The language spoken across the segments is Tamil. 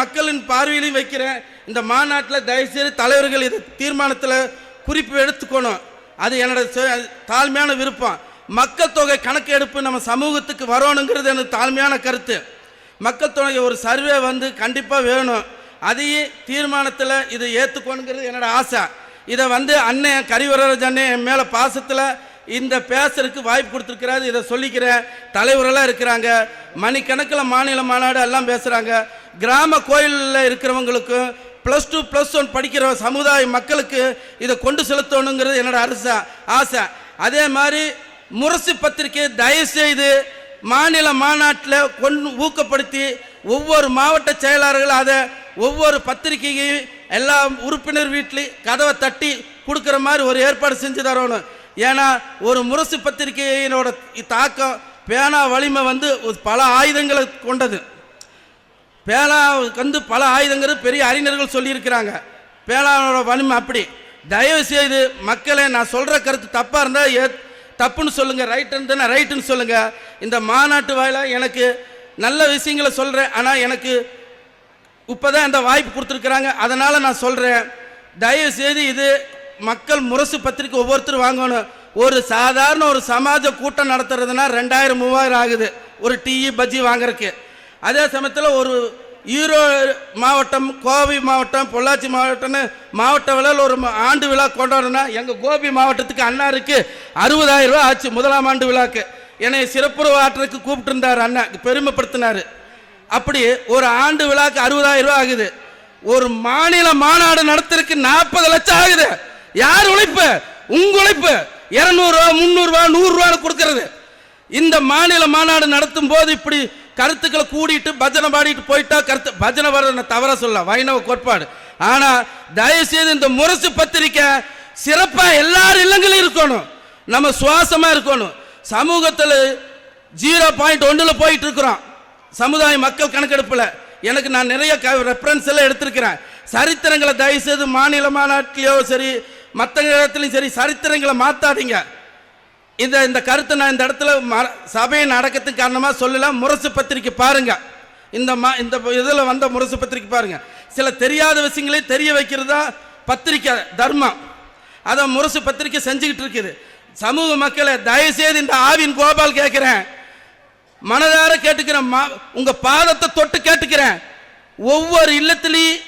மக்களின் பார்வையிலையும் வைக்கிறேன். இந்த மாநாட்டில் தயவுசெய்து தலைவர்கள் இது தீர்மானத்தில் குறிப்பு எடுத்துக்கணும். அது என்னோட தாழ்மையான விருப்பம். மக்கள் தொகை கணக்கு எடுப்பு நம்ம சமூகத்துக்கு வரணுங்கிறது எனக்கு தாழ்மையான கருத்து. மக்கள் தொகை ஒரு சர்வே வந்து கண்டிப்பாக வேணும். அதையும் தீர்மானத்தில் இதை ஏற்றுக்கணுங்கிறது என்னோட ஆசை. இதை வந்து அண்ணன் கரிவரராஜ் அண்ணன் என் மேலே பாசத்தில் இந்த பேசுறதுக்கு வாய்ப்பு கொடுத்துருக்கிறாரு. இதை சொல்லிக்கிறேன். தலைவரெல்லாம் இருக்கிறாங்க. மணிக்கணக்கில் மாநில மாநாடு எல்லாம் பேசுகிறாங்க கிராம கோயிலில் இருக்கிறவங்களுக்கும் ப்ளஸ் டூ ப்ளஸ் ஒன் படிக்கிற சமுதாய மக்களுக்கு இதை கொண்டு செலுத்தணுங்கிறது என்னோட அரசு ஆசை. அதே மாதிரி முரசு பத்திரிகை தயவு செய்து மாநில மாநாட்டில் கொண்டு ஊக்கப்படுத்தி ஒவ்வொரு மாவட்ட செயலாளர்கள் அதை ஒவ்வொரு பத்திரிகையும் எல்லா உறுப்பினர் வீட்லேயும் கதவை தட்டி கொடுக்குற மாதிரி ஒரு ஏற்பாடு செஞ்சு தரணும். ஏன்னா ஒரு முரசு பத்திரிகையினோட தாக்கம் பேனா வலிமை வந்து ஒரு பல ஆயுதங்களை கொண்டது. பேலாவுக்கு வந்து பல ஆயுதங்கிறது பெரிய அறிஞர்கள் சொல்லியிருக்கிறாங்க. பேலாவோட வலிமை அப்படி. தயவு செய்து மக்களை நான் சொல்கிற கருத்து தப்பாக இருந்தால் ஏ தப்புன்னு சொல்லுங்கள் ரைட்டுன்னு தானே ரைட்டுன்னு சொல்லுங்கள் இந்த மாநாட்டு வாயிலாக எனக்கு நல்ல விஷயங்களை சொல்கிறேன் ஆனால் எனக்கு இப்போ தான் இந்த வாய்ப்பு கொடுத்துருக்குறாங்க. அதனால் நான் சொல்கிறேன் தயவு செய்து இது மக்கள் முரசு பத்திரிக்கை ஒவ்வொருத்தரும் வாங்கணும். ஒரு சாதாரண ஒரு சமாஜ கூட்டம் நடத்துறதுனா ரெண்டாயிரம் மூவாயிரம் ஆகுது. ஒரு டீ பஜ்ஜி வாங்குறதுக்கு. அதே சமயத்தில் ஒரு ஈரோடு மாவட்டம் கோவை மாவட்டம் பொள்ளாச்சி மாவட்டம்னு மாவட்ட விழாவில் ஒரு ஆண்டு விழா கொண்டாடணும்னா எங்கள் கோபி மாவட்டத்துக்கு அண்ணாருக்கு அறுபதாயிரம் ரூபா ஆச்சு முதலாம் ஆண்டு விழாக்கு. என்னை சிறப்புறவு ஆற்றுக்கு கூப்பிட்டுருந்தார் அண்ணா பெருமைப்படுத்தினார். அப்படி ஒரு ஆண்டு விழாக்கு அறுபதாயிரம் ரூபாய் ஆகுது. ஒரு மாநில மாநாடு நடத்துறதுக்கு நாற்பது லட்சம் ஆகுது. யார் உழைப்பு? உங்க உழைப்பு. இரநூறுவா முந்நூறுவா நூறுரூவான்னு கொடுக்கறது. இந்த மாநில மாநாடு நடத்தும் போது இப்படி கருத்துக்களை கூடிட்டு பஜனை பாடிட்டு போயிட்டா கருத்து பஜனை வர்றத தவற சொல்ல வைணவ கோட்பாடு. ஆனா தயவு செய்து இந்த முரசு பத்திரிக்கை சிறப்பா எல்லார் இல்லங்களும் இருக்கணும். நம்ம சுவாசமா இருக்கணும். சமூகத்தில் ஜீரோ பாயிண்ட் ஒன்றில் போயிட்டு இருக்கிறோம். சமுதாய மக்கள் கணக்கெடுப்பில். எனக்கு நான் நிறைய க ரெஃபரன்ஸ் எல்லாம் எடுத்திருக்கிறேன். சரித்திரங்களை தயவு செய்து மாநில மாநாட்டிலையோ சரி மற்ற இடத்துலையும் சரி சரித்திரங்களை மாற்றாதீங்க இந்த இந்த கருத்தை நான் இந்த இடத்துல ம- நடக்கிறதுக்கு காரணமாக சொல்லலாம் முரசு பத்திரிக்கை பாருங்க. இந்த மா இந்த இதில் வந்த முரசு பத்திரிக்கை பாருங்க. சில தெரியாத விஷயங்களையும் தெரிய வைக்கிறதா பத்திரிக்கை தர்மம். அதை முரசு பத்திரிக்கை செஞ்சுக்கிட்டு இருக்குது. சமூக மக்களை தயவுசெய்து இந்த ஆவின் கோபால் கேட்குறேன். மனதார கேட்டுக்கிறேன். மா- உங்க பாதத்தை தொட்டு கேட்டுக்கிறேன். ஒவ்வொரு இல்லத்திலையும்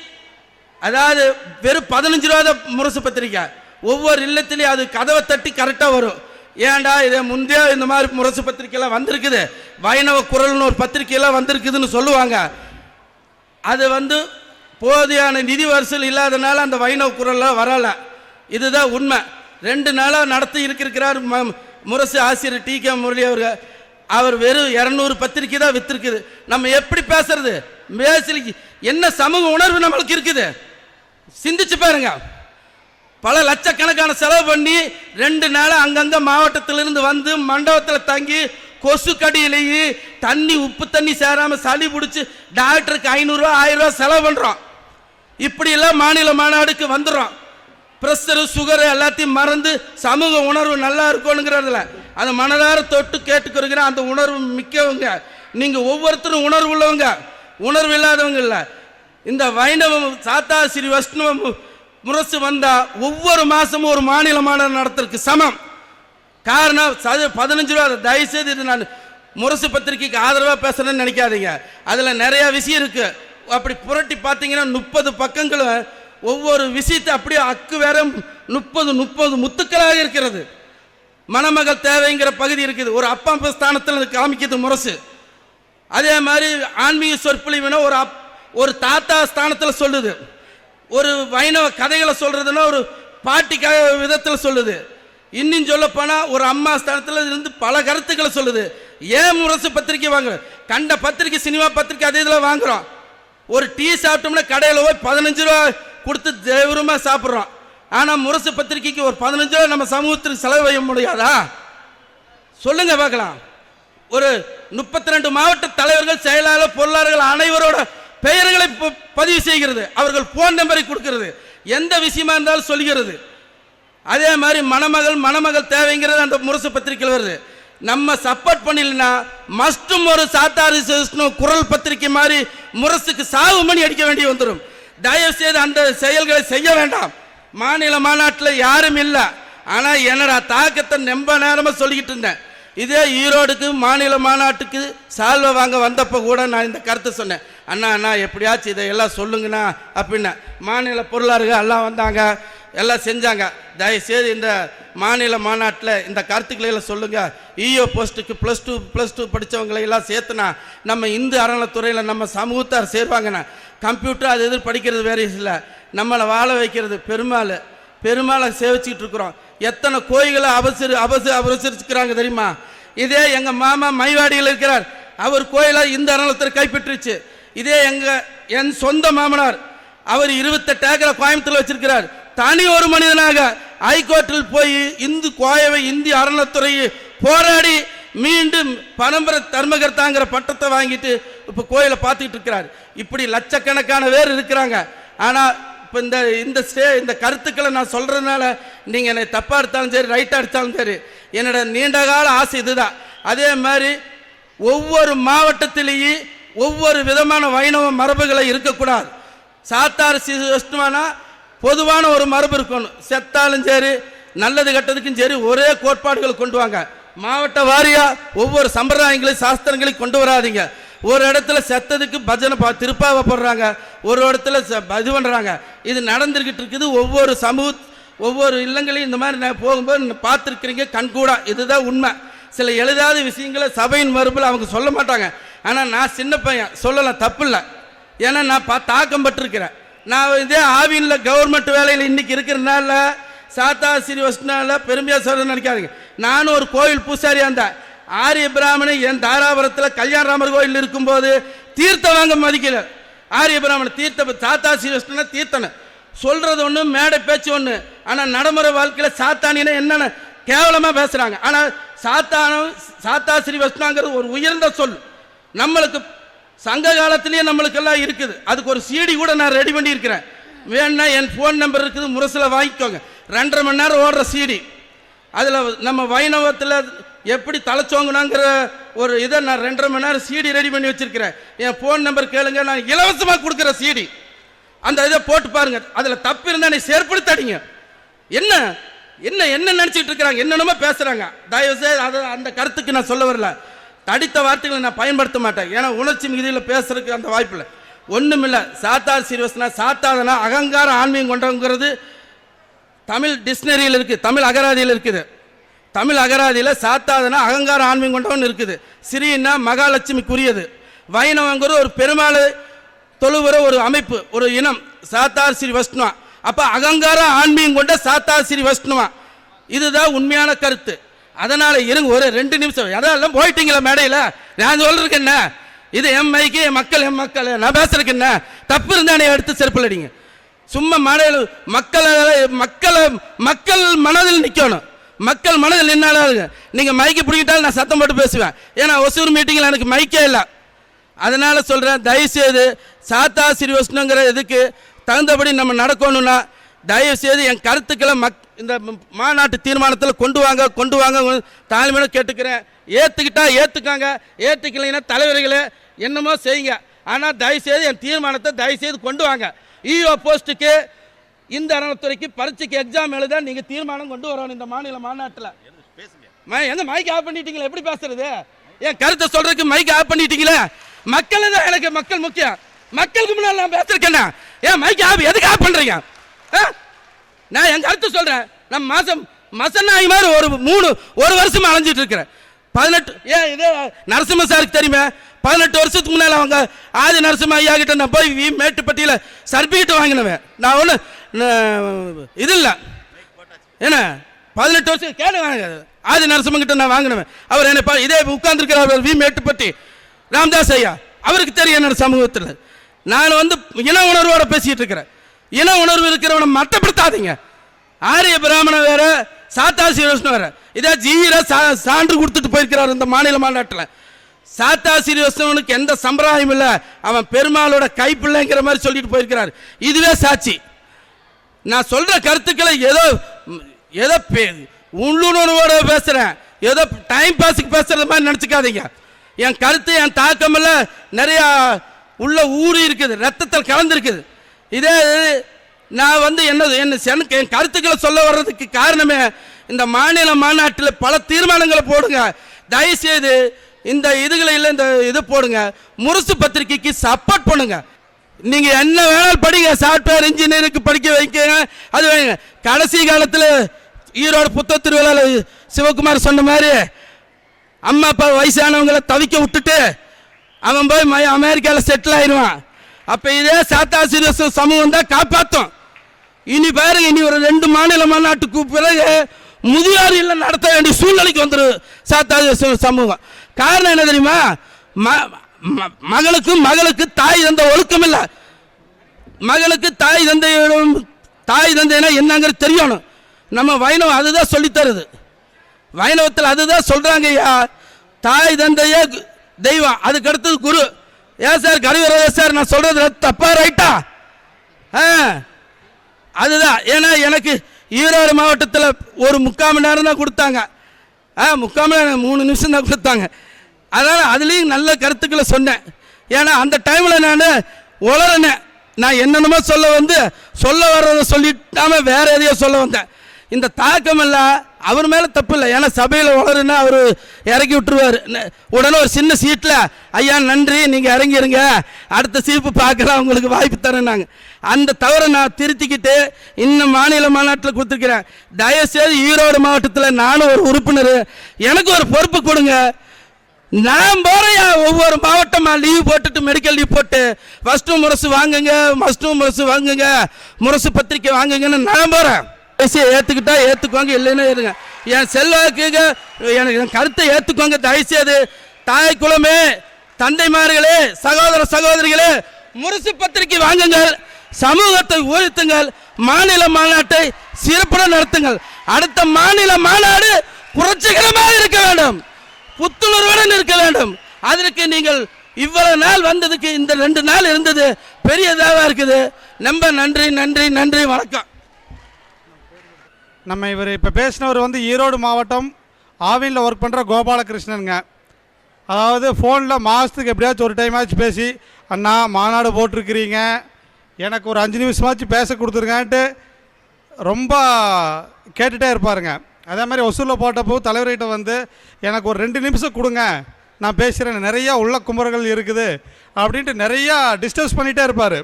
அதாவது வெறும் பதினஞ்சு ரூபா தான் முரசு பத்திரிக்கை. ஒவ்வொரு இல்லத்திலையும் அது கதவை தட்டி கரெக்டாக வரும். ஏன்டா இதை முந்தைய இந்த மாதிரி முரசு பத்திரிக்கையெல்லாம் வந்திருக்குது? வைணவ குரல்னு ஒரு பத்திரிக்கையெல்லாம் வந்திருக்குதுன்னு சொல்லுவாங்க. அது வந்து போதியான நிதி வரிசல் இல்லாதனால அந்த வைணவ குரல்லாம் வரலை. இதுதான் உண்மை. ரெண்டு நாளாக நடத்தி இருக்கிறார் ம- முரசு ஆசிரியர் டி கே முரளி அவர்கள். அவர் வெறும் இரநூறு பத்திரிக்கை தான் வித்திருக்குது. நம்ம எப்படி பேசுறது? பேசலிக்கு என்ன சமூக உணர்வு நம்மளுக்கு இருக்குது? சிந்திச்சு பாருங்க. பல லட்சக்கணக்கான செலவு பண்ணி ரெண்டு நாள் அங்கங்க மாவட்டத்திலிருந்து வந்து மண்டபத்தில் தங்கி கொசு கடியிலேயே தண்ணி உப்பு தண்ணி சேராம சளி பிடிச்சி டாக்டருக்கு ஐநூறுரூவா ஆயிரம் ரூபா செலவு பண்ணுறோம் இப்படியெல்லாம் மாநில மாநாடுக்கு வந்துடுறோம் ப்ரெஷரு சுகரு எல்லாத்தையும் மறந்து சமூக உணர்வு நல்லா இருக்கணுங்கிறதுல. அதை மனதார தொட்டு கேட்டுக்கிறோங்கிற அந்த உணர்வு மிக்கவங்க. நீங்கள் ஒவ்வொருத்தரும் உணர்வு உள்ளவங்க. உணர்வு இல்லாதவங்க இல்லை. இந்த வைணவம் சாத்தா ஸ்ரீ வைஷ்ணவம் முரசு வந்தால் ஒவ்வொரு மாதமும் ஒரு மாநில மாநாடு நடத்துறதுக்கு சமம். காரணம் சது பதினஞ்சு ரூபா தயவுசெய்து இது நான் முரசு பத்திரிக்கைக்கு ஆதரவாக பேசுகிறேன்னு நினைக்காதீங்க. அதில் நிறையா விஷயம் இருக்குது அப்படி புரட்டி பார்த்தீங்கன்னா முப்பது பக்கங்களும் ஒவ்வொரு விஷயத்தை அப்படியே அக்கு வேற முப்பது முப்பது முத்துக்களாக இருக்கிறது. மணமகள் தேவைங்கிற பகுதி இருக்குது. ஒரு அப்பா அம்மா ஸ்தானத்தில் காமிக்கிறது முரசு. அதே மாதிரி ஆன்மீக சொற்பொழிவுனா ஒரு அப் ஒரு தாத்தா ஸ்தானத்தில் சொல்லுது. ஒரு வைணவ கதைகளை சொல்றதுன்னா ஒரு பாட்டிக்காக விதத்தில் சொல்லுது. இன்னும் சொல்லப்போனால் ஒரு அம்மா ஸ்தானத்தில் இருந்து பல கருத்துக்களை சொல்லுது. ஏன் முரசு பத்திரிக்கை வாங்க கண்ட பத்திரிக்கை சினிமா பத்திரிக்கை அதே இதில் வாங்குறோம். ஒரு டீ சாப்பிட்டோம்னா கடையில் போய் பதினஞ்சு ரூபா கொடுத்து தீவிரமாக சாப்பிட்றோம். ஆனால் முரசு பத்திரிக்கைக்கு ஒரு பதினஞ்சு ரூபா நம்ம சமூகத்துக்கு செலவு செய்ய முடியாதா? சொல்லுங்க பார்க்கலாம். ஒரு முப்பத்தி ரெண்டு மாவட்ட தலைவர்கள் செயலாளர் பொருளாளர்கள் அனைவரோட பெயர்களை பதிவு செய்கிறது. அவர்கள் போன் நம்பரை கொடுக்கிறது. எந்த விஷயமா இருந்தாலும் சொல்கிறது. அதே மாதிரி மணமகள் மணமகள் தேவைங்கிறது அந்த முரசு பத்திரிகையில் வருது. நம்ம சப்போர்ட் பண்ணலனா மஸ்டும் ஒரு சாத்தாரி குரல் பத்திரிக்கை மாதிரி முரசுக்கு சாவு மணி அடிக்க வேண்டி வந்துடும் தயவு செய்து அந்த செயல்களை செய்ய வேண்டாம். மாநில மாநாட்டில் யாரும் இல்லை. ஆனால் என்னடா தாக்கத்தை நம்ப நேரமாக சொல்லிக்கிட்டு இருந்தேன். இதே ஈரோடுக்கு மாநில மாநாட்டுக்கு சால்வை வாங்க வந்தப்போ கூட நான் இந்த கருத்தை சொன்னேன். அண்ணா அண்ணா எப்படியாச்சும் இதை எல்லாம் சொல்லுங்கண்ணா அப்படின்னா மாநில பொருளாளர்கள் எல்லாம் வந்தாங்க எல்லாம் செஞ்சாங்க. தயவுசெய்து இந்த மாநில மாநாட்டில் இந்த கருத்துக்களை எல்லாம் சொல்லுங்கள் இஓ போஸ்ட்டுக்கு ப்ளஸ் டூ ப்ளஸ் டூ படித்தவங்களை எல்லாம் சேர்த்துனா நம்ம இந்து அறநிலத்துறையில் நம்ம சமூகத்தார் சேருவாங்கண்ணா. கம்ப்யூட்டர் அது எதிர் படிக்கிறது வேறு இல்லை. நம்மளை வாழ வைக்கிறது பெருமாள். பெருமாளை சேவிச்சுக்கிட்டு இருக்கிறோம். எத்தனை கோயில்களை அவசர அவசர அவசரிச்சுக்கிறாங்க தெரியுமா? இதே எங்க மாமா மைவாடியில் இருக்கிறார். அவர் கோயிலை இந்த அறநிலத்தில் கைப்பற்றுச்சு. இதே எங்க என் சொந்த மாமனார் அவர் இருபத்தெட்டு ஏக்கரை கோயம்புத்தூர் வச்சிருக்கிறார். தனி ஒரு மனிதனாக ஹைகோர்ட்டில் போய் இந்து கோயவை இந்திய அறநிலத்துறை போராடி மீண்டும் பரம்பரை தர்மகர்த்தாங்கிற பட்டத்தை வாங்கிட்டு இப்போ கோயிலை பார்த்துக்கிட்டு இருக்கிறார். இப்படி லட்சக்கணக்கான பேர் இருக்கிறாங்க. ஆனால் இப்போ இந்த இந்த ஸ்டே இந்த கருத்துக்களை நான் சொல்கிறதுனால நீங்கள் என்னை தப்பாக எடுத்தாலும் சரி ரைட்டாக எடுத்தாலும் சரி என்னோட நீண்ட கால ஆசை இதுதான். அதே மாதிரி ஒவ்வொரு மாவட்டத்திலேயே ஒவ்வொரு விதமான வைணவ மரபுகளை இருக்கக்கூடாது. சாத்தார் சிஸ்டமானா பொதுவான ஒரு மரபு இருக்கணும். செத்தாலும் சரி நல்லது கெட்டதுக்கும் சரி ஒரே கோட்பாடுகள் கொண்டு வாங்க. மாவட்ட வாரியாக ஒவ்வொரு சம்பிரதாயங்களையும் சாஸ்திரங்களையும் கொண்டு வராதீங்க. ஒரு இடத்துல செத்ததுக்கு பஜனை பா திருப்பாவை போடுறாங்க. ஒரு இடத்துல ச- இது பண்ணுறாங்க இது நடந்துக்கிட்டு இருக்குது. ஒவ்வொரு சமூக ஒவ்வொரு இல்லங்களையும் இந்த மாதிரி நான் போகும்போது பார்த்துருக்குறீங்க. கண்கூடா இதுதான் உண்மை. சில எழுதாத விஷயங்களை சபையின் மறுப்பில் அவங்க சொல்ல மாட்டாங்க. ஆனால் நான் சின்ன பையன். சொல்லலாம் தப்பு இல்லை ஏன்னா நான் பா தாக்கம் பட்டிருக்கிறேன் நான் இதே ஆவியனில் கவர்மெண்ட் வேலையில் இன்றைக்கி இருக்கிறனால சாத்தா ஸ்ரீவஸ்னால பெருமையாக சொல்கிறேன்னு நினைக்காதீங்க. நானும் ஒரு கோயில் பூசாரியாக இருந்தேன் ஆரிய பிராமணன் என் தாராபுரத்தில் கல்யாணராமர் கோயில் இருக்கும்போது தீர்த்தம் வாங்க மதிக்கல. ஆரிய பிராமணன் தீர்த்த தாத்தா ஸ்ரீவஸ்னா தீர்த்தனை சொல்றது ஒன்று மேடை பேச்சு ஒன்று ஆனால் நடைமுறை வாழ்க்கையில் சாத்தானினா என்னென்ன கேவலமாக பேசுகிறாங்க ஆனால் சாத்தானம் சாத்தா ஸ்ரீவஸ்னாங்கிறது ஒரு உயர்ந்த சொல். நம்மளுக்கு சங்க காலத்திலேயே நம்மளுக்கெல்லாம் இருக்குது. அதுக்கு ஒரு சிடி கூட நான் ரெடி பண்ணியிருக்கிறேன். வேணும்னா என் ஃபோன் நம்பர் இருக்குது முரசில் வாங்கிக்கோங்க. ரெண்டரை மணி நேரம் ஓடுற சீடி அதில் நம்ம வைணவத்தில் எப்படி தலைச்சோங்கணுங்கிற ஒரு இதை நான் ரெண்டரை மணி நேரம் சீடி ரெடி பண்ணி வச்சிருக்கிறேன். என் ஃபோன் நம்பர் கேளுங்க நான் இலவசமாக கொடுக்குற சீடி அந்த இதை போட்டு பாருங்க. அதில் தப்பு இருந்தால் நீ செயற்படுத்தாதீங்க. என்ன? என்ன என்ன நினச்சிட்டு இருக்கிறாங்க? என்னென்னமோ பேசுகிறாங்க தயவுசெய்து அதை அந்த கருத்துக்கு நான் சொல்ல வரல. தடித்த வார்த்தைகளை நான் பயன்படுத்த மாட்டேன். ஏன்னா உணர்ச்சி மிகுதியில் பேசுறதுக்கு அந்த வாய்ப்பு இல்லை. ஒன்றுமில்லை சாத்தார் சீரியஸ்னா சாத்தாதனா அகங்கார ஆன்மீகம் கொண்டவங்கிறது தமிழ் டிக்ஷனரியில் இருக்குது தமிழ் அகராதியில் இருக்குது. தமிழ் அகராதியில் சாத்தாதனா அகங்கார ஆன்மீகம் கொண்டவன் இருக்குது. ஸ்ரீன்னா மகாலட்சுமிக்குரியது. வைணவங்கிறது ஒரு பெருமாளை தொழுவுற ஒரு அமைப்பு ஒரு இனம். சாத்தார் ஸ்ரீ வஷ்ணுவா அப்போ அகங்கார ஆன்மீகம் கொண்ட சாத்தார் ஸ்ரீ வஷ்ணுவா இதுதான் உண்மையான கருத்து. அதனால் இருங்க ஒரு ரெண்டு நிமிஷம். அதெல்லாம் போயிட்டீங்களா மேடையில்? நான் சொல்கிறதுக்கு என்ன? இது என் மைக்கு என் மக்கள் என் மக்கள். நான் பேசுறதுக்கு என்ன? தப்பு இருந்தானே எடுத்து செருப்பில் அடிங்க சும்மா மழையில் மக்களை மக்களை மக்கள் மனதில் நிற்கணும் மக்கள் மனதில் நின்னாலும் நீங்கள் மைக்கு பிடிக்கிட்டாலும் நான் சத்தம் போட்டு பேசுவேன். ஏன்னா ஒசூர் மீட்டிங்கில் எனக்கு மைக்கே இல்லை. அதனால சொல்கிறேன் தயவுசெய்து சாத்தா ஸ்ரீவஷ்ணுங்கிற இதுக்கு தகுந்தபடி நம்ம நடக்கணும்னா தயவுசெய்து என் கருத்துக்களை மக் இந்த மாநாட்டு தீர்மானத்தில் கொண்டு வாங்க கொண்டு வாங்க தாழ்மையோட கேட்டுக்கிறேன். ஏற்றுக்கிட்டா ஏற்றுக்காங்க ஏற்றுக்கலைன்னா தலைவர்களே என்னமோ செய்யுங்க. ஆனால் தயவுசெய்து என் தீர்மானத்தை தயவுசெய்து கொண்டு வாங்க. இஓ போஸ்ட்டுக்கு இந்த அறநிலைத்துறைக்கு பரீட்சைக்கு எக்ஸாம் எழுத நீங்கள் தீர்மானம் கொண்டு வரணும் இந்த மாநில மாநாட்டில். மை எங்க மைக் ஆஃப் பண்ணிட்டீங்களா? எப்படி பேசுறது? என் கருத்தை சொல்றதுக்கு மைக் ஆஃப் பண்ணிட்டீங்களே? மக்கள் தான் எனக்கு மக்கள் முக்கியம். மக்களுக்கு முன்னால் நான் பேசிருக்கேன் ஏன் மைக் ஆஃப் எதுக்கு ஆஃப் பண்றீங்க? ஆ? நான் என் கருத்தை சொல்றேன். நம்ம மாசம் மசநாய் மாதிரி ஒரு மூணு ஒரு வருஷமா அலைஞ்சிட்டு இருக்கிறேன். பதினெட்டு ஏன் இதே நரசிம்ம சாருக்கு தெரியுமே? பதினெட்டு வருஷத்துக்கு முன்னால் அவங்க ஆதி நரசிம்ம ஐயா கிட்ட நான் போய் வி மேட்டுப்பட்டியில் சர்டிஃபிகேட் வாங்கினவன். நான் ஒன்று இது இல்லை. என்ன? பதினெட்டு வருஷம் கேடு வாங்க. ஆதி நரசிம்மங்கிட்ட நான் வாங்கினவன். அவர் என்ன இதே உட்கார்ந்துருக்கிறார் வி மேட்டுப்பட்டி. ராம்தாஸ் ஐயா அவருக்கு தெரியும் என்னோட சமூகத்தில். நான் வந்து இன உணர்வோட பேசிட்டு இருக்கிறேன். இன உணர்வு இருக்கிறவனை மட்டப்படுத்தாதீங்க. ஆரிய பிராமணன் வேற சாத்தாசி சீரோஷ்ணு வேற. இதை ஜீர சா- சான்று கொடுத்துட்டு போயிருக்கிறார் இந்த மாநில மாநாட்டில். சாத்தா சீரோஷ்ணவனுக்கு எந்த சம்பிரதாயம் இல்லை. அவன் பெருமாளோட கைப்பிள்ளைங்கிற மாதிரி சொல்லிட்டு போயிருக்கிறார். இதுவே சாட்சி. நான் சொல்ற கருத்துக்களை ஏதோ ஏதோ பே- உள்ளுணர்வோட பேசுறேன். ஏதோ டைம் பாஸுக்கு பேசுறது மாதிரி நினச்சிக்காதீங்க. என் கருத்து என் தாக்கம் நிறையா உள்ள ஊறி இருக்குது. ரத்தத்தில் கலந்துருக்குது. இதே நான் வந்து என்னது என்ன எனக்கு என் கருத்துக்களை சொல்ல வர்றதுக்கு காரணமே இந்த மாநில மாநாட்டில் பல தீர்மானங்களை போடுங்க. தயவுசெய்து இந்த இதுகளை இல்லை இந்த இது போடுங்க. முரசு பத்திரிக்கைக்கு சப்போர்ட் பண்ணுங்க. நீங்கள் என்ன வேணாலும் படிங்க. சாஃப்ட்வேர் இன்ஜினியருக்கு படிக்க வைக்கங்க. அது வைங்க கடைசி காலத்தில் ஈரோடு புத்த திருவிழாவில் சிவகுமார் சொன்ன மாதிரி அம்மா அப்பா வயசானவங்களை தவிக்க விட்டுட்டு அவன் போய் ம- அமெரிக்காவில் செட்டில் ஆயிடுவான். அப்போ இதே சாத்தாசிரியர் சமூகம் தான் காப்பாற்றும் இனி பாருங்க இனி ஒரு ரெண்டு மாநில மாநாட்டுக்கு பிறகு முதியோர் இல்லை நடத்த வேண்டிய சூழ்நிலைக்கு வந்துடும் சாத்தாசிரியர் சமூகம். காரணம் என்ன தெரியுமா? ம- ம- மகளுக்கு மகளுக்கு தாய் தந்த ஒழுக்கம் இல்லை. மகளுக்கு தாய் தந்தையிடம் தாய் தந்தைனா என்னங்கிறது தெரியணும். நம்ம வைணவம் அதுதான் சொல்லித் தருது. வைணவத்தில் அதுதான் சொல்றாங்க ஐயா. தாய் தந்தையே தெய்வம். அதுக்கு அடுத்தது குரு. ஏன் சார் கருவரத சார் நான் சொல்றது தப்பா ரைட்டா? ஆ. அதுதான். ஏன்னா எனக்கு ஈரோடு மாவட்டத்தில் ஒரு முக்கால் மணி நேரம் தான் கொடுத்தாங்க. ஆ முக்கால் மணி நேரம் மூணு நிமிஷம் தான் கொடுத்தாங்க. அதனால் அதுலேயும் நல்ல கருத்துக்களை சொன்னேன். ஏன்னா அந்த டைமில் நான் உளறினேன் நான் என்னென்னமோ சொல்ல வந்து சொல்ல வர்றதை சொல்லிட்டாம வேற எதையோ சொல்ல வந்தேன். இந்த தாக்கம் எல்லாம் அவர் மேலே தப்பு இல்லை. ஏன்னா சபையில் உளருன்னா அவர் இறக்கி விட்டுருவார். உடனே ஒரு சின்ன சீட்டில் ஐயா நன்றி நீங்கள் இறங்கிருங்க. அடுத்த சீப்பு பார்க்கலாம் உங்களுக்கு வாய்ப்பு தரேன்னாங்க. அந்த தவறை நான் திருத்திக்கிட்டு இன்னும் மாநில மாநாட்டில் கொடுத்துருக்கிறேன். தயவுசெய்து ஈரோடு மாவட்டத்தில் நானும் ஒரு உறுப்பினர். எனக்கு ஒரு பொறுப்பு கொடுங்க. நான் போறையா? ஒவ்வொரு மாவட்டமா லீவ் போட்டுட்டு மெடிக்கல் லீவ் போட்டு ஃபர்ஸ்ட் முரசு வாங்குங்க ஃபஸ்ட்டு முரசு வாங்குங்க முரசு பத்திரிக்கை வாங்குங்கன்னு நான் போறேன். பேசி ஏத்துக்கிட்டா ஏத்துக்கோங்க இல்லைன்னா இருங்க. என் செல்வாக்குங்க எனக்கு என் கருத்தை ஏத்துக்கோங்க தயவுசெய்து. தாய் குலமே தந்தைமார்களே சகோதர சகோதரிகளே முரசு பத்திரிக்கை வாங்குங்கள் சமூகத்தை உயர்த்துங்கள் மாநில மாநாட்டை சிறப்புடன் நடத்துங்கள். அடுத்த மாநில மாநாடு புரட்சிகரமாக இருக்க வேண்டும். புத்துணர்வுடன் இருக்க வேண்டும். அதற்கு நீங்கள் இவ்வளவு நாள் வந்ததுக்கு இந்த ரெண்டு நாள் இருந்தது பெரிய இதாக இருக்குது. ரொம்ப நன்றி நன்றி நன்றி வணக்கம். நம்ம இவர் இப்போ பேசினவர் வந்து ஈரோடு மாவட்டம் ஆவினில் ஒர்க் பண்ணுற கோபாலகிருஷ்ணனுங்க. அதாவது ஃபோனில் மாதத்துக்கு எப்படியாச்சும் ஒரு டைம் ஆச்சு பேசி அண்ணா மாநாடு போட்டிருக்கிறீங்க. எனக்கு ஒரு அஞ்சு நிமிஷமாச்சும் பேச கொடுத்துருங்கன்ட்டு ரொம்ப கேட்டுகிட்டே இருப்பாருங்க. அதே மாதிரி ஒசூரில் போட்டப்போ தலைவர்கிட்ட வந்து எனக்கு ஒரு ரெண்டு நிமிஷம் கொடுங்க. நான் பேசுகிறேன் நிறையா உள்ள குமரங்கள் இருக்குது அப்படின்ட்டு நிறையா டிஸ்டர்ஸ் பண்ணிகிட்டே இருப்பார்.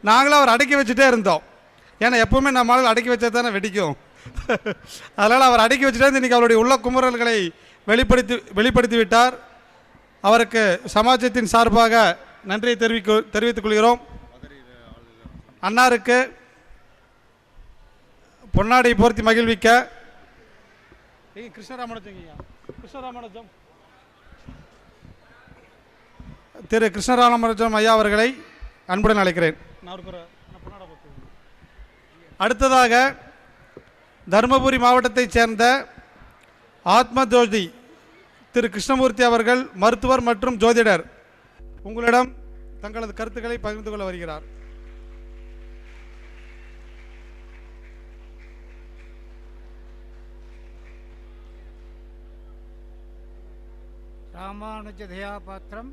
நாங்களும் அவர் அடக்கி வச்சுட்டே இருந்தோம். ஏன்னா எப்போவுமே நம்ம ஆளுங்க அடக்கி வச்சா தானே வெடிக்கும். அதனால் அவர் அடக்கி வச்சுட்டே இன்றைக்கி அவருடைய உள்ள குமரல்களை வெளிப்படுத்தி வெளிப்படுத்தி விட்டார் அவருக்கு சமாஜத்தின் சார்பாக நன்றியை தெரிவிக்க தெரிவித்துக் கொள்கிறோம். அன்னாருக்கு பொன்னாடை போர்த்தி மகிழ்விக்க ஏய், கிருஷ்ணராமானுஜம் ஐயா. கிருஷ்ணராமானுஜம் திரு கிருஷ்ணராமானுஜம் ஐயா அவர்களை அன்புடன் அழைக்கிறேன். அடுத்ததாக தருமபுரி மாவட்டத்தைச் சேர்ந்த ஆத்ம ஜோதி திரு கிருஷ்ணமூர்த்தி அவர்கள் மருத்துவர் மற்றும் ஜோதிடர் உங்களிடம் தங்களது கருத்துக்களை பகிர்ந்து கொள்ள வருகிறார் రామానుజ దయాపాత్రం